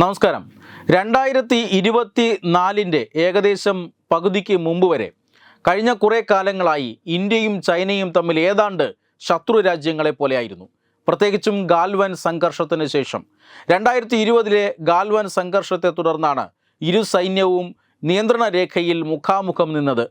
നമസ്കാരം. രണ്ടായിരത്തി ഇരുപത്തി നാലിന്റെ ഏകദേശം പകുതിക്ക് മുമ്പ് വരെ കഴിഞ്ഞ കുറേ കാലങ്ങളായി ഇന്ത്യയും ചൈനയും തമ്മിൽ ഏതാണ്ട് ശത്രു രാജ്യങ്ങളെ പോലെയായിരുന്നു. പ്രത്യേകിച്ചും ഗാൽവൻ സംഘർഷത്തിന് ശേഷം. രണ്ടായിരത്തി ഇരുപതിലെ ഗാൽവൻ സംഘർഷത്തെ തുടർന്നാണ് ഇരു സൈന്യവും നിയന്ത്രണ രേഖയിൽ മുഖാമുഖം നിന്നത്.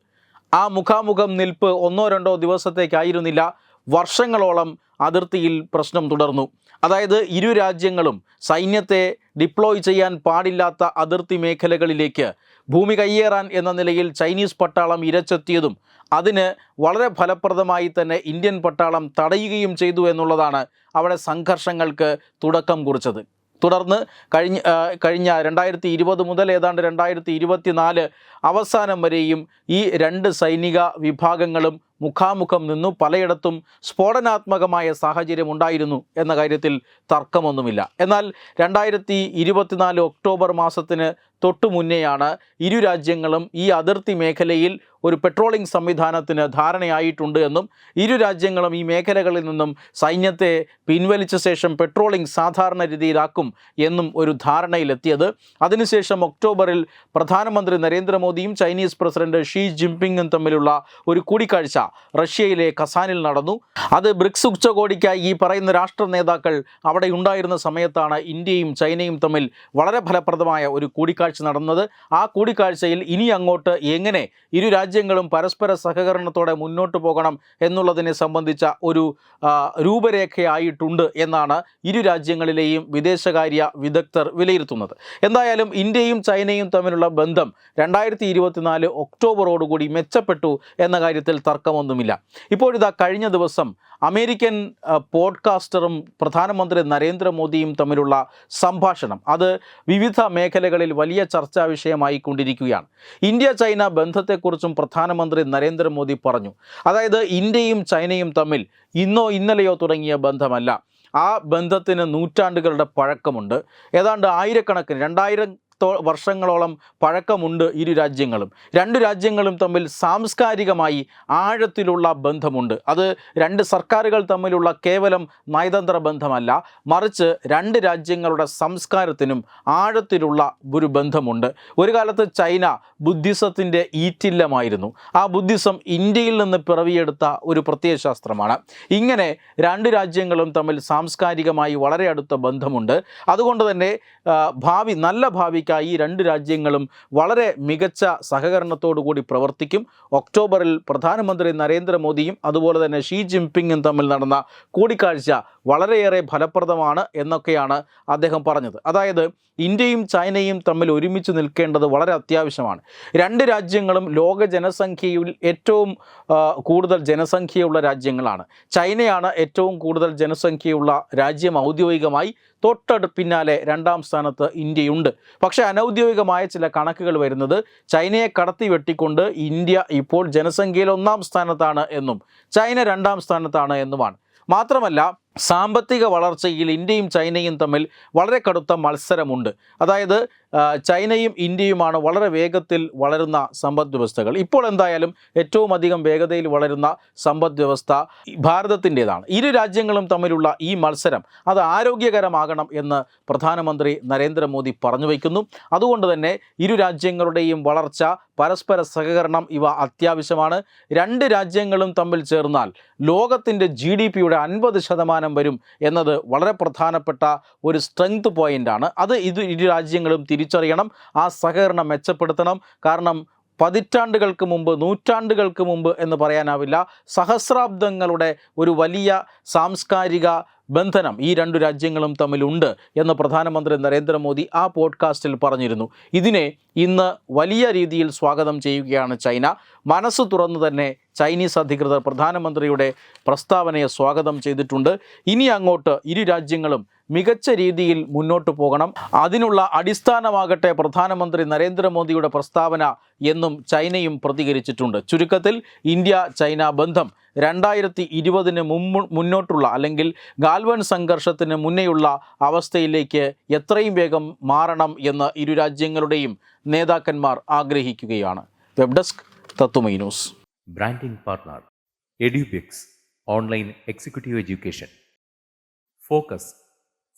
ആ മുഖാമുഖം നിൽപ്പ് ഒന്നോ രണ്ടോ ദിവസത്തേക്കായിരുന്നില്ല. വർഷങ്ങളോളം അതിർത്തിയിൽ പ്രശ്നം തുടർന്നു. അതായത് ഇരു രാജ്യങ്ങളും സൈന്യത്തെ ഡിപ്ലോയ് ചെയ്യാൻ പാടില്ലാത്ത അതിർത്തി മേഖലകളിലേക്ക് ഭൂമി കയ്യേറാൻ എന്ന നിലയിൽ ചൈനീസ് പട്ടാളം ഇരച്ചെത്തിയതും അതിന് വളരെ ഫലപ്രദമായി തന്നെ ഇന്ത്യൻ പട്ടാളം തടയുകയും ചെയ്തു എന്നുള്ളതാണ് അവിടെ സംഘർഷങ്ങൾക്ക് തുടക്കം കുറിച്ചത്. തുടർന്ന് കഴിഞ്ഞ കഴിഞ്ഞ രണ്ടായിരത്തി ഇരുപത് മുതൽ ഏതാണ്ട് രണ്ടായിരത്തി ഇരുപത്തി നാല് അവസാനം വരെയും ഈ രണ്ട് സൈനിക വിഭാഗങ്ങളും മുഖാമുഖം നിന്നു പലയിടത്തും സ്ഫോടനാത്മകമായ സാഹചര്യം ഉണ്ടായിരുന്നു എന്ന കാര്യത്തിൽ തർക്കമൊന്നുമില്ല. എന്നാൽ രണ്ടായിരത്തി ഇരുപത്തിനാല് ഒക്ടോബർ മാസത്തിന് തൊട്ടു മുന്നെയാണ് ഇരു രാജ്യങ്ങളും ഈ അതിർത്തി മേഖലയിൽ ഒരു പെട്രോളിംഗ് സംവിധാനത്തിന് ധാരണയായിട്ടുണ്ട് എന്നും ഇരു രാജ്യങ്ങളും ഈ മേഖലകളിൽ നിന്നും സൈന്യത്തെ പിൻവലിച്ച ശേഷം പെട്രോളിംഗ് സാധാരണ രീതിയിലാക്കും എന്നും ഒരു ധാരണയിലെത്തിയത്. അതിനുശേഷം ഒക്ടോബറിൽ പ്രധാനമന്ത്രി നരേന്ദ്രമോദിയും ചൈനീസ് പ്രസിഡന്റ് ഷീ ജിൻപിങ്ങും തമ്മിലുള്ള ഒരു കൂടിക്കാഴ്ച റഷ്യയിലെ കസാനിൽ നടന്നു. അത് ബ്രിക്സ് ഉച്ചകോടിക്കായി ഈ പറയുന്ന രാഷ്ട്ര നേതാക്കൾ അവിടെ ഉണ്ടായിരുന്ന സമയത്താണ് ഇന്ത്യയും ചൈനയും തമ്മിൽ വളരെ ഫലപ്രദമായ ഒരു കൂടിക്കാഴ്ച നടന്നത്. ആ കൂടിക്കാഴ്ചയിൽ ഇനി അങ്ങോട്ട് എങ്ങനെ ഇരു രാജ്യങ്ങളും പരസ്പര സഹകരണത്തോടെ മുന്നോട്ട് പോകണം എന്നുള്ളതിനെ സംബന്ധിച്ച ഒരു രൂപരേഖയായിട്ടുണ്ട് എന്നാണ് ഇരു രാജ്യങ്ങളിലെയും വിദേശകാര്യ വിദഗ്ധർ വിലയിരുത്തുന്നത്. എന്തായാലും ഇന്ത്യയും ചൈനയും തമ്മിലുള്ള ബന്ധം രണ്ടായിരത്തി ഇരുപത്തിനാല് ഒക്ടോബറോടുകൂടി മെച്ചപ്പെട്ടു എന്ന കാര്യത്തിൽ തർക്കമൊന്നുമില്ല ഇപ്പോഴിതാ കഴിഞ്ഞ ദിവസം അമേരിക്കൻ പോഡ്കാസ്റ്ററും പ്രധാനമന്ത്രി നരേന്ദ്രമോദിയും തമ്മിലുള്ള സംഭാഷണം. അത് വിവിധ മേഖലകളിൽ വലിയ ചർച്ചാ വിഷയമായി കൊണ്ടിരിക്കുകയാണ് ഇന്ത്യ ചൈന ബന്ധത്തെക്കുറിച്ചും പ്രധാനമന്ത്രി നരേന്ദ്രമോദി പറഞ്ഞു. അതായത് ഇന്ത്യയും ചൈനയും തമ്മിൽ ഇന്നോ ഇന്നലെയോ തുടങ്ങിയ ബന്ധമല്ല. ആ ബന്ധത്തിന് നൂറ്റാണ്ടുകളുടെ പഴക്കമുണ്ട്. ഏതാണ്ട് ആയിരക്കണക്കിന് രണ്ടായിരം ത്തോ വർഷങ്ങളോളം പഴക്കമുണ്ട് ഇരു രാജ്യങ്ങളും. രണ്ട് രാജ്യങ്ങളും തമ്മിൽ സാംസ്കാരികമായി ആഴത്തിലുള്ള ബന്ധമുണ്ട്. അത് രണ്ട് സർക്കാരുകൾ തമ്മിലുള്ള കേവലം നയതന്ത്ര ബന്ധമല്ല. മറിച്ച് രണ്ട് രാജ്യങ്ങളുടെ സംസ്കാരത്തിനും ആഴത്തിലുള്ള ഒരു ബന്ധമുണ്ട്. ഒരു കാലത്ത് ചൈന ബുദ്ധിസത്തിന്റെ ഈറ്റില്ലമായിരുന്നു. ആ ബുദ്ധിസം ഇന്ത്യയിൽ നിന്ന് പിറവിയെടുത്ത ഒരു പ്രത്യയശാസ്ത്രമാണ്. ഇങ്ങനെ രണ്ട് രാജ്യങ്ങളും തമ്മിൽ സാംസ്കാരികമായി വളരെ അടുത്ത ബന്ധമുണ്ട്. അതുകൊണ്ട് തന്നെ ഭാവി നല്ല ഭാവിക്കായി ഈ രണ്ട് രാജ്യങ്ങളും വളരെ മികച്ച സഹകരണത്തോടുകൂടി പ്രവർത്തിക്കും. ഒക്ടോബറിൽ പ്രധാനമന്ത്രി നരേന്ദ്രമോദിയും അതുപോലെ തന്നെ ഷീ ജിൻപിങ്ങും തമ്മിൽ നടന്ന കൂടിക്കാഴ്ച വളരെയേറെ ഫലപ്രദമാണ് എന്നൊക്കെയാണ് അദ്ദേഹം പറഞ്ഞത്. അതായത് ഇന്ത്യയും ചൈനയും തമ്മിൽ ഒരുമിച്ച് നിൽക്കേണ്ടത് വളരെ അത്യാവശ്യമാണ്. രണ്ട് രാജ്യങ്ങളും ലോക ജനസംഖ്യയിൽ ഏറ്റവും കൂടുതൽ ജനസംഖ്യയുള്ള രാജ്യങ്ങളാണ്. ചൈനയാണ് ഏറ്റവും കൂടുതൽ ജനസംഖ്യയുള്ള രാജ്യം ഔദ്യോഗികമായി തൊട്ടടു പിന്നാലെ രണ്ടാം സ്ഥാനത്ത് ഇന്ത്യയുണ്ട്. പക്ഷേ അനൗദ്യോഗികമായ ചില കണക്കുകൾ വരുന്നത് ചൈനയെ കടത്തി വെട്ടിക്കൊണ്ട് ഇന്ത്യ ഇപ്പോൾ ജനസംഖ്യയിൽ ഒന്നാം സ്ഥാനത്താണ് എന്നും ചൈന രണ്ടാം സ്ഥാനത്താണ് എന്നുമാണ്. മാത്രമല്ല സാമ്പത്തിക വളർച്ചയിൽ ഇന്ത്യയും ചൈനയും തമ്മിൽ വളരെ കടുത്ത മത്സരമുണ്ട്. അതായത് ചൈനയും ഇന്ത്യയുമാണ് വളരെ വേഗത്തിൽ വളരുന്ന സമ്പദ് വ്യവസ്ഥകൾ. ഇപ്പോൾ എന്തായാലും ഏറ്റവും അധികം വേഗതയിൽ വളരുന്ന സമ്പദ് വ്യവസ്ഥ ഭാരതത്തിന്റേതാണ്. ഇരു രാജ്യങ്ങളും തമ്മിലുള്ള ഈ മത്സരം അത് ആരോഗ്യകരമാകണം എന്ന് പ്രധാനമന്ത്രി നരേന്ദ്രമോദി പറഞ്ഞു വയ്ക്കുന്നു. അതുകൊണ്ട് തന്നെ ഇരു രാജ്യങ്ങളുടെയും വളർച്ച പരസ്പര സഹകരണം ഇവ അത്യാവശ്യമാണ്. രണ്ട് രാജ്യങ്ങളും തമ്മിൽ ചേർന്നാൽ ലോകത്തിന്റെ ജി ഡി പിയുടെ അൻപത് ശതമാനം വരും എന്നത് വളരെ പ്രധാനപ്പെട്ട ഒരു സ്ട്രെങ്ത് പോയിന്റാണ്. അത് ഇത് ഇരു രാജ്യങ്ങളും തിരിച്ചറിയണം ആ സഹകരണം മെച്ചപ്പെടുത്തണം. കാരണം പതിറ്റാണ്ടുകൾക്ക് മുമ്പ് നൂറ്റാണ്ടുകൾക്ക് മുമ്പ് എന്ന് പറയാനാവില്ല സഹസ്രാബ്ദങ്ങളുടെ ഒരു വലിയ സാംസ്കാരിക ബന്ധനം ഈ രണ്ടു രാജ്യങ്ങളും തമ്മിലുണ്ട് എന്ന് പ്രധാനമന്ത്രി നരേന്ദ്രമോദി ആ പോഡ്കാസ്റ്റിൽ പറഞ്ഞിരുന്നു. ഇതിനെ ഇന്ന് വലിയ രീതിയിൽ സ്വാഗതം ചെയ്യുകയാണ് ചൈന. മനസ്സ് തുറന്നു തന്നെ ചൈനീസ് അധികൃതർ പ്രധാനമന്ത്രിയുടെ പ്രസ്താവനയെ സ്വാഗതം ചെയ്തിട്ടുണ്ട്. ഇനി അങ്ങോട്ട് ഇരു രാജ്യങ്ങളും മികച്ച രീതിയിൽ മുന്നോട്ട് പോകണം. അതിനുള്ള അടിസ്ഥാനമാകട്ടെ പ്രധാനമന്ത്രി നരേന്ദ്രമോദിയുടെ പ്രസ്താവന എന്നും ചൈനയും പ്രതികരിച്ചിട്ടുണ്ട്. ചുരുക്കത്തിൽ ഇന്ത്യ ചൈന ബന്ധം രണ്ടായിരത്തി ഇരുപതിന് മുന്നോട്ടുള്ള അല്ലെങ്കിൽ ഗാൽവൻ സംഘർഷത്തിന് മുന്നേയുള്ള അവസ്ഥയിലേക്ക് എത്രയും വേഗം മാറണം എന്ന് ഇരു രാജ്യങ്ങളുടെയും നേതാക്കന്മാർ ആഗ്രഹിക്കുകയാണ്. Web desk Tatwamayi news. Branding partner Edubix online executive education. Focus